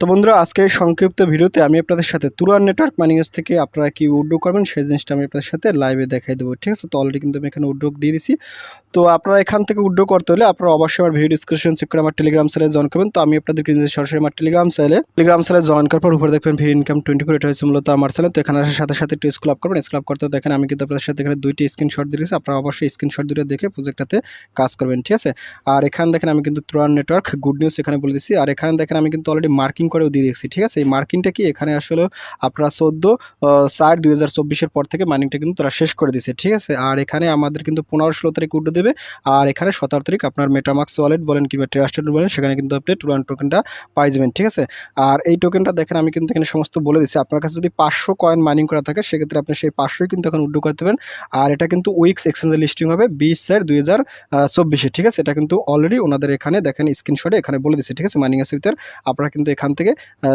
তো বন্ধুরা আজকে এই সংক্ষিপ্ত ভিডিওতে আমি আপনাদের সাথে তুরান নেটওয়ার্ক মানিংস থেকে আপনারা কি উড্ডো করবেন সেই জিনিসটা আমি আপনাদের সাথে লাইভে দেখাই দেবো, ঠিক আছে? তো অলরেডি কিন্তু আমি এখানে উড্ডো দিয়ে দিছি। তো আপনারা এখান থেকে উড্ডো করতে হলে আপনারা অবশ্যই আমার ভিডিও ডিসক্রিপশন চেক করে আমার টেলিগ্রাম চ্যানেলে জয়েন করবেন। তো আমি আপনাদের সরাসরি আমার টেলিগ্রাম চ্যানেলে টেলিগ্রাম চ্যানেলে জয়েন করার পর উপরে দেখবেন ফ্রি ইনকাম টোয়েন্টি ফোর এটা হচ্ছে মূলত আমার চ্যানেল তো এখানে আসার সাথে সাথে একটু স্কুল আপ করবেন। স্কুল আপ করতে দেখেন আমি কিন্তু আপনাদের সাথে এখানে দুইটি স্ক্রিনশট দিয়েছি। আপনারা অবশ্যই স্ক্রিনশট দুটো দেখে প্রজেক্টটাতে কাজ করবেন, ঠিক আছে? আর এখানে দেখেন আমি কিন্তু তুরান নেটওয়ার্ক গুড নিউজ এখানে বলে দিচ্ছি আর এখানে দেখেন আমি কিন্তু অলরেডি মার্কিং করেও দিয়ে দিয়েছি, ঠিক আছে? এই মার্কিংটা কি? এখানে আসলে আপনারা চোদ্দ চার দুই হাজার চব্বিশের পর থেকে মার্কিংটা কিন্তু তারা শেষ করে দিয়েছে, ঠিক আছে? আর এখানে আমাদের কিন্তু পনেরো ষোলো তারিখ উঠে দেবে, আর এখানে সতেরো তারিখ আপনার মেটামাক্স ওয়ালেট বলেন কিংবা ট্রাস্টেড বলেন, সেখানে কিন্তু আপনি টুরান টোকেনটা পাই যাবেন, ঠিক আছে? আর এই টোকেনটা দেখেন, আমি কিন্তু এখানে সমস্ত বলে দিচ্ছি আপনার কাছে যদি পাঁচশো কয়েন মাইনিং করা থাকে, সেক্ষেত্রে আপনি সেই পাঁচশোই কিন্তু এখন উড্ডো করতে পারেন আর এটা কিন্তু উইক্স এক্সচেঞ্জে লিস্টিং হবে বিশ চার দুই হাজার চব্বিশে, ঠিক আছে? এটা কিন্তু অলরেডি ওনাদের এখানে দেখেন স্ক্রিনশটে এখানে বলে দিচ্ছে ঠিক আছে? মাইনিং ভিতর আপনারা কিন্তু এখান থেকে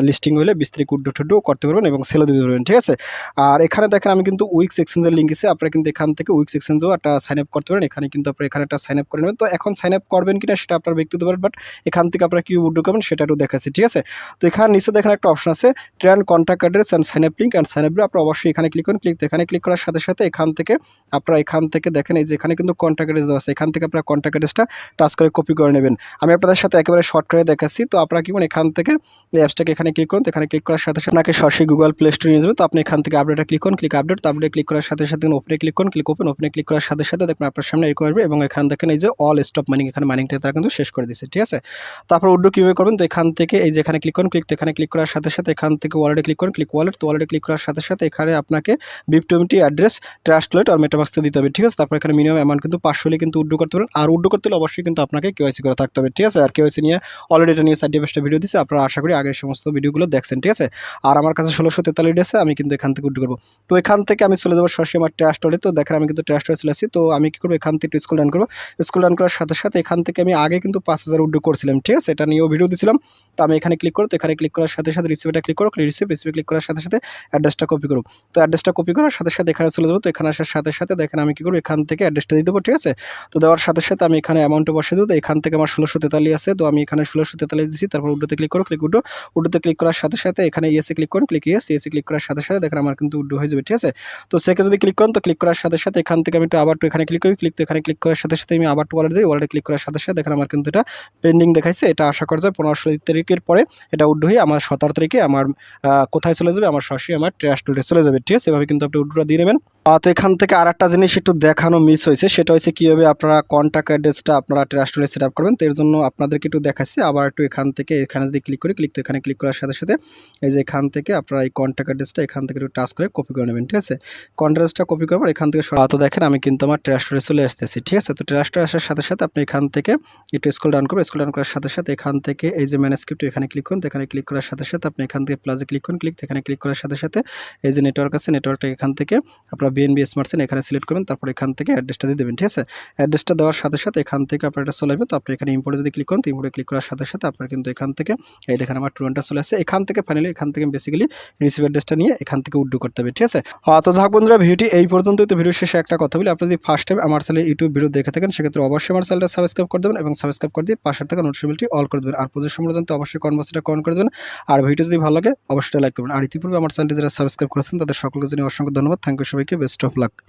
লিস্টিং হলে বিশ তারিখ উড্ডো টুড্ডো করতে পারবেন এবং সেলও দিতে পারবেন, ঠিক আছে? আর এখানে দেখেন আমি কিন্তু উইক্স এক্সচেঞ্জের লিঙ্ক আছে আপনারা কিন্তু এখান থেকে উইক্স এক্সচেঞ্জেও একটা সাইন আপ করতে পারেন। এখানে কিন্তু আপনারা এখানে একটা সাইন আপ করে নেবেন। তো এখন সাইন আপ করবেন কিনা সেটা আপনার ব্যক্তিগত ব্যাপার বাট এখান থেকে আপনারা কি উড্ডো করবেন সেটা একটু দেখাচ্ছি, ঠিক আছে? তো এখানে নিচে দেখেন একটা অপশন আছে Tron contact address and sign up link and sign up আপনারা অবশ্যই এখানে ক্লিক করুন ক্লিক এখানে ক্লিক করার সাথে সাথে এখান থেকে আপনারা এখান থেকে দেখেন এই যে এখানে কিন্তু কন্ট্যাক্ট অ্যাড্রেস দেওয়া আছে। এখান থেকে আপনারা কন্ট্যাক্ট অ্যাড্রেসটা টাচ করে কপি করে নেবেন। আমি আপনাদের সাথে একেবারে শর্টকাটে দেখাচ্ছি। তো আপনারা কি এখান থেকে এই অ্যাপসটাকে এখানে ক্লিক করুন এখানে ক্লিক করার সাথে সাথে আপনাকে সরাসরি গুগল প্লে স্টোরে নিয়ে যাবে। তো আপনি এখান থেকে আপডেটে ক্লিক করুন ক্লিক আপডেট আপডেট ক্লিক করার সাথে সাথে ওপেনে ক্লিক করুন ক্লিক ওপেন ওপেনে ক্লিক করার সাথে সাথে দেখবেন আপনার সামনে এরকম আসবে এবং এখান থেকে এই যে অল স্টপ মাইনিং এখানে মাইনিংটা তারা কিন্তু শেষ করে দিচ্ছে ঠিক আছে? তারপর উড্ডো কীভাবে করবেন? তো এখান থেকে এই যে এখানে ক্লিক করুন ক্লিক এখানে ক্লিক করার সাথে সাথে এখান থেকে ওয়ালেটে ক্লিক করুন ক্লিক ওয়ালেট তো ওয়ালেটে ক্লিক করার সাথে সাথে এখানে আপনাকে BEP twenty address Trust Wallet আর মেটামাক্সতে দিতে হবে, ঠিক আছে? তারপর এখানে মিনিমাম অ্যামাউন্ট কিন্তু পাঁচশো হলে কিন্তু উড্ডো করতে পারেন। আর উড্ডো করতে হলে অবশ্যই কিন্তু আপনাকে কেওয়াইসি করে থাকতে হবে, ঠিক আছে? আর কেওয়াইসি নিয়ে অলরেডি এটা নিয়ে সাইড ভিডিও দিচ্ছে আপনারা আশা করি আগের সমস্ত ভিডিওগুলো দেখছেন, ঠিক আছে? আর আমার কাছে ষোলোশো তেতাল্লিশ আছে, আমি কিন্তু এখান থেকে উড্ডো করব। তো এখান থেকে আমি চলে যাব সরাসরি আমার ট্রাস্ট তো দেখেন আমি কিন্তু ট্রাস্ট চলে আসি তো আমি কী করব? এখান থেকে স্কুল ডান করব। স্কুল রান করার সাথে সাথে এখান থেকে আমি আগে কিন্তু পাঁচ হাজার উড্ডো করছিলাম, ঠিক আছে? এটা নিয়েও ভিডিও দিয়েছিলাম তো আমি এখানে ক্লিক করো তো এখানে ক্লিক করার সাথে সাথে রিসিভটা ক্লিক করো রিসিভ রিসিভে ক্লিক করার সাথে সাথে অ্যাড্রেসটা কপি করো তো অ্যাড্রেসটা কপি করার সাথে সাথে এখানে চলে যাব। তো এখানে আসার সাথে সাথে দেখেন আমি কী করব? এখান থেকে অ্যাড্রেসটা দিয়ে দেবো, ঠিক আছে? তো দেওয়ার সাথে সাথে আমি এখানে অ্যামাউন্টে বসে দেবো। তো এখান থেকে আমার ষোলোশো তেতাল্লিশ আছে। তো আমি এখানে ষোলোশো তেতাল্লিশ দিচ্ছি তারপর উড্ডোতে ক্লিক করো ক্লিক উড্ডো উড্ডোতে ক্লিক করার সাথে সাথে এখানে ইয়েসে ক্লিক করুন। ক্লিক ইয়েস ইয়েসে ক্লিক করার সাথে সাথে দেখেন আমার কিন্তু উড্ডো হয়ে যাবে, ঠিক আছে? তো সেকে যদি ক্লিক করেন, তো ক্লিক করার সাথে সাথে এখান থেকে আমি একটু আবার একটু এখানে ক্লিক করি। ক্লিক তো এখানে ক্লিক করার সাথে সাথে আমি আবার টু ওয়ালেট যাই ওয়ালেটে ক্লিক করার সাথে সাথে দেখেন আমার কিন্তু এটা পেন্ডিং দেখাইছে। এটা আশা করা যায় পনেরো ষোলো তারিখের পরে এটা উড্ডো হয়ে আমার সতেরো তারিখে আমার কোথায় চলে যাবে? আমার সরাসরি আমার ট্রাস্ট চলে যাবে, ঠিক আছে? এভাবে কিন্তু আপনি উড্ডোটা দিয়ে নেবেন। তো এখান থেকে আর একটা জিনিস একটু দেখানো মিস হয়েছে, সেটা হচ্ছে কীভাবে আপনারা কন্ট্যাক্ট অ্যাড্রেসটা আপনারা ট্রাস্টলে সেট আপ করবেন। তো এর জন্য আপনাদেরকে একটু দেখাচ্ছি, আবার একটু এখান থেকে, এখানে যদি ক্লিক করি ক্লিক তো এখানে ক্লিক করার সাথে সাথে এই যে এখান থেকে আপনারা এই কন্ট্যাক্ট অ্যাড্রেসটা এখান থেকে একটু টাচ করে কপি করে নেবেন, ঠিক আছে? কন্ট্রাস্টটা কপি করবার এখান থেকে তো দেখেন আমি কিন্তু আমার ট্রাস্টরে চলে আসতেছি, ঠিক আছে? তো ট্রাস্টে আসার সাথে সাথে আপনি এখান থেকে একটু স্কুল ডাউন করবেন স্কুল ডাউন করার সাথে সাথে এখান থেকে এই যে ম্যানেস্ক্রিপ্ট এখানে ক্লিক করুন এখানে ক্লিক করার সাথে সাথে আপনি এখান থেকে প্লাজে ক্লিক করুন ক্লিক এখানে ক্লিক করার সাথে সাথে এই যে নেটওয়ার্ক আছে নেটওয়ার্কটা এখান থেকে আপনার বিএনবি স্মার্ট সিন এখানে সিলেক্ট করবেন, তারপর এখান থেকে অ্যাড্রেসটা দিয়ে দেবেন, ঠিক আছে? অ্যাড্রেসটা দেওয়ার সাথে সাথে এখান থেকে আপনার এটা চলে আসবে, তো আপনি এখানে ইম্পোর্টে যদি ক্লিক করেন, তো ইম্পোর্টে ক্লিক করার সাথে সাথে আপনার কিন্তু এখান থেকে, এই দেখেন আমার টুরেন্টটা চলে আসছে। এখান থেকে ফাইনালি এখান থেকে বেসিক্যালি রিসিভ অ্যাড্রেসটা নিয়ে এখান থেকে উড্ডু করতে হবে, ঠিক আছে? তো যাক বন্ধুরা, ভিডিওটি এই পর্যন্তই, তো ভিডিও শেষে একটা কথা বলি। আপনি যদি ফার্স্ট টাইম আমার চ্যানেলে ইউটিউব ভিডিও দেখে থাকেন, সেক্ষেত্রে অবশ্যই আমার চ্যানেলটা সাবস্ক্রাইব করে দেবেন এবং সাবস্ক্রাইব করে দিয়ে পাশের থেকে নোটিফিকেশনটি অল করে দেবেন। আর প্রচুর সম্পর্কে অবশ্যই কনভার্সটা কন করে দেবেন, আর ভিডিও যদি ভালো লাগে, অবশ্যই লাইক করবেন। আর ইতিপূর্বে আমার চ্যানেলটি যারা সাবস্ক্রাইব করেছেন, তাদের সকলকে জানিয়ে অসংখ্য ধন্যবাদ। থ্যাংক ইউ সবাইকে বেস্ট অফ লাক